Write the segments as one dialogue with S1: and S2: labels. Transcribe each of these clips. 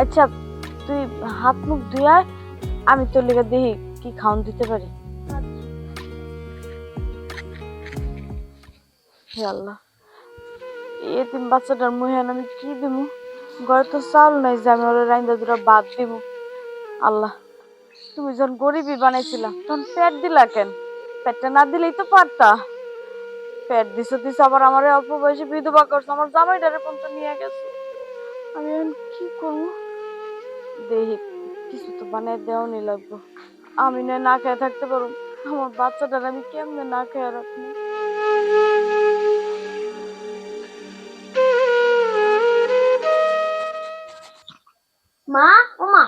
S1: আচ্ছা তুই হাত মুখ ধুয়ে আমি তোর লেগে দেখি কি খাওন দিতে পারি। হে আল্লাহ বাচ্চাটার মুহেন আমি কি দিব ঘরে তো চাউল নাই যে আমি ওরা রাইন্দা দুটা ভাত দিব আল্লাহ, তুমি যখন গরিবই বানাইছিলা, তখন পেট দিলা কেন? পেটটা না দিলেই তো পারতা। পেট দিছো দিছো আবার আমার অল্প বয়সে বিধবা করছ, আমার জামাইটারে পর্যন্ত নিয়ে গেছো। আমি এখন কি করব? দেখি, কিছু তো বানিয়ে দেওয়া নি লাগবো। আমি নয় না খেয়ে থাকতে পারব। আমার বাচ্চাটার আমি কেমনে না খেয়ে রাখব?
S2: মা, ও মা।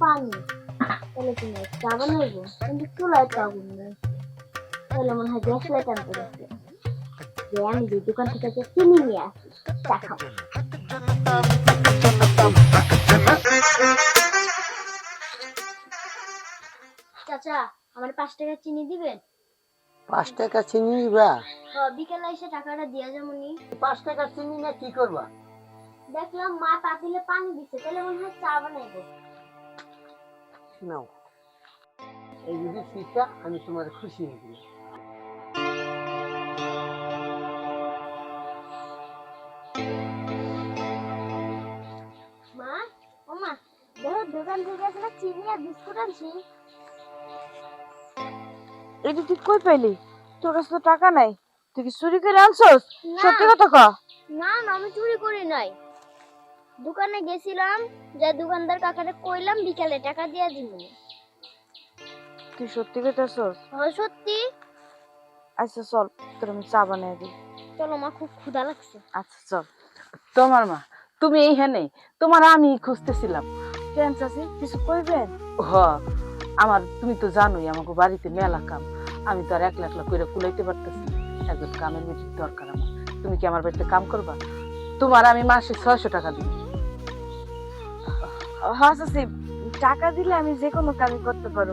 S2: পানি। তাহলে চা বানাইবো কিন্তু চুলায় তো আগুন নেই তাহলে মনে হয় গ্যাস লাইট আনতে গেছে যে আমি যে দোকান থেকে যে চিনি নিয়ে আসি চা খাব চাচা আমার পাঁচ টাকা চিনি দিবেন?
S3: পাঁচ টাকা চিনি
S2: হ, বিকেলে এসে টাকাটা দিয়া যেমনই
S3: পাঁচ টাকা চিনি না কি করবা?
S2: দেখলাম মা পাতিলে পানি দিচ্ছে তাহলে মনে হয় চা বানাইবো।
S3: নাও। এই যদি ফিসটা আমি তোমার খুশি হয়ে গেলাম।
S2: মা ও মা দেখো দোকান থেকে আসলে চিনি আর বিস্কুট আনছি।
S1: এটা তুই কই পাইলি? তোর কাছে তো টাকা নাই। তুই কি চুরি করে আনছস? সত্যি কথা ক।
S2: না না আমি চুরি করি নাই। দোকানে গেছিলাম যে দোকানদার কাকারে কইলাম বিকালে টাকা দিয়া দিব
S1: তুই সত্যি কইতাছস?
S2: হয় সত্যি?
S1: আচ্ছা চল তোর আমি চা বানিয়ে দিই।
S2: চলো মা খুব ক্ষুধা লাগছে।
S1: আচ্ছা চল।
S4: তোমার মা তুমি এইখানে তোমার আমি খুঁজতেছিলাম।
S1: কেন চাচি কিছু কইবেন?
S4: হ আমার তুমি তো জানোই আমাকে বাড়িতে মেলা কাম। আমি তো আর একলা একলা করে কুলাইতে পারতেছি একজন কামের বেটির দরকার আমার। তুমি কি আমার বাড়িতে কাম করবা? তোমার আমি মাসে ছয়শো টাকা দিই।
S1: চাচি টাকা দিলে আমি যে কোনো কাজই করতে পারো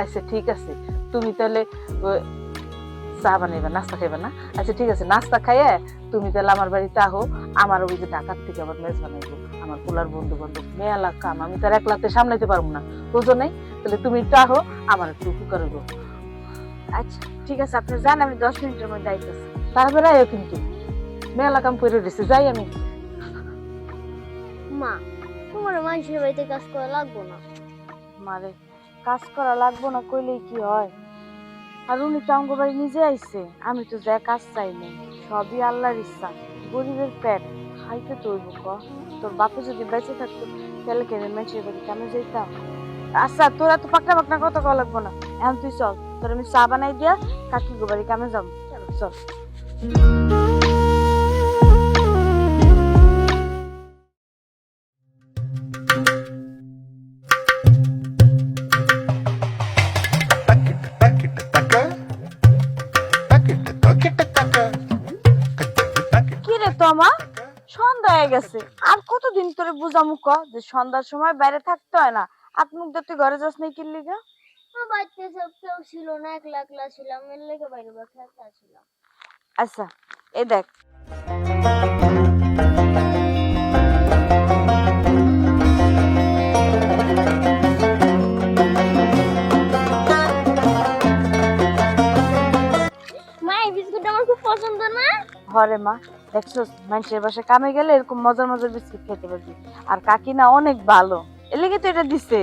S4: আচ্ছা ঠিক আছে। তুমি তাহলে চা বানাইবা, নাস্তা খাইবা না? আচ্ছা ঠিক আছে, নাস্তা খাইয়ে তুমি তাহলে আমার বাড়িতে আহো। আমার ওই যে ঢাকার থেকে আবার মেজ বানাইবো। আমার পোলার বন্ধু বান্ধব মেলা কাম, আমি তার একলাতে সামলাইতে পারব না। বুঝো নাই? তাহলে তুমি একটু আহো, আমার একটু উপকার হইব।
S1: আচ্ছা ঠিক আছে, আপনি যান, আমি দশ মিনিটের মধ্যে আইতেছি।
S4: তারপরে আয়ো কিন্তু। মেলা কাম করে দিছে, যাই আমি।
S2: মা তোমার মানুষের বাড়িতে কাজ করা লাগবো না।
S1: মারে, কাজ করা লাগবো না, কইলেই কি হয়? আর উনি তো আমগো বাড়ি নিজে আইছে, আমি তো যা কাজ চাই নাই, সবই আল্লাহর ইচ্ছা, গরিবের পেট, খাইতে তো হইব ক। তোর বাপে যদি বেঁচে থাকতো, তাহলে কেন মেচের বাড়ি কেমন যেতাম আচ্ছা তোরা তো পাকনা পাকনা কথা কওয়া লাগবো না। এখন তুই চল, তোর আমি চা বানাই দিয়া কাকি গো বাড়ি কামে যাব চল। কি রে তোমা সন্ধ্যা হয়ে গেছে। আর কতদিন তোরে বুঝামু ক? যে সন্ধ্যার সময় বাইরে থাকতে হয় না। হাত মুখ তুই ঘরে যাস নাই কি লিগা?
S2: আমার বাড়িতে সব কেউ ছিল না একলা একলা ছিলাম এর লেগে বাইরে ছিলাম।
S1: আচ্ছা এই দেখ।
S2: বিস্কুট আমার খুব পছন্দ না?
S1: ঘরে মা। দেখছ? মানুষের বাসা কামে গেলে এরকম মজার মজার বিস্কিট খেতে পারবি। আর কাকিনা অনেক ভালো। এলে তো এটা দিছে।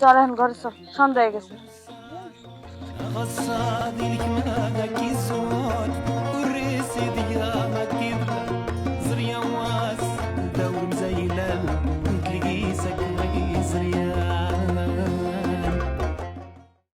S1: চল এখন ঘরে সব সন্ধ্যা হয়ে গেছে।
S5: غصى ديك